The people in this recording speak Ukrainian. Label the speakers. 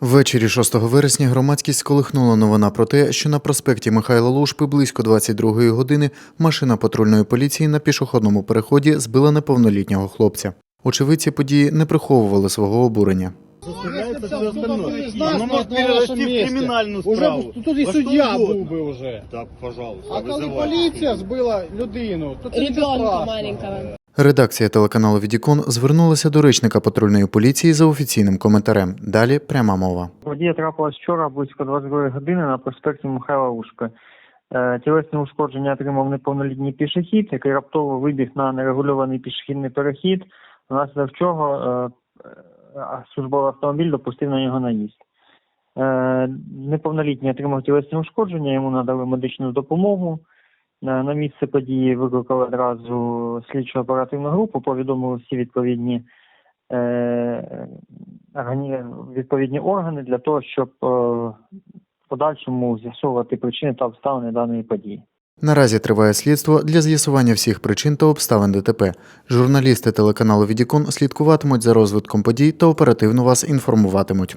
Speaker 1: Ввечері 6 вересня громадськість сколихнула новина про те, що на проспекті Михайла Лушпи близько 22-ї години машина патрульної поліції на пішохідному переході збила неповнолітнього хлопця. Очевидці події не приховували свого обурення.
Speaker 2: Заставляется
Speaker 3: Если
Speaker 2: все
Speaker 3: бы
Speaker 2: остальное.
Speaker 3: кто-то из нас
Speaker 2: Оно
Speaker 3: на
Speaker 2: может
Speaker 3: вашем
Speaker 2: перерасти в
Speaker 3: месте,
Speaker 2: криминальную
Speaker 3: Уже
Speaker 2: справу.
Speaker 3: б- тут і
Speaker 2: Во
Speaker 3: суддя
Speaker 2: что
Speaker 3: був
Speaker 2: угодно.
Speaker 3: би вже.
Speaker 2: Да, пожалуйста,
Speaker 3: А коли
Speaker 2: вызывайте.
Speaker 3: поліція збила людину, то це нічого
Speaker 4: Ребенка
Speaker 3: страшного.
Speaker 4: маленького.
Speaker 1: Редакція телеканалу Відікон звернулася до речника патрульної поліції за офіційним коментарем. Далі пряма мова.
Speaker 5: Подія трапилась вчора близько 22 години на проспекті Михайла Ушки. Е, Тілесне ушкодження отримав неповнолітній пішохід, який раптово вибіг на нерегульований пішохідний перехід, внаслідок чого е, е, службовий автомобіль допустив на нього наїзд. Неповнолітній отримав тілесне ушкодження, йому надали медичну допомогу. На місце події викликали одразу слідчо оперативну групу, повідомили всі відповідні е, відповідні органи для того, щоб е, в подальшому з'ясовувати причини та обставини даної події.
Speaker 1: Наразі триває слідство для з'ясування всіх причин та обставин ДТП. Журналісти телеканалу Відікон слідкуватимуть за розвитком подій та оперативно вас інформуватимуть.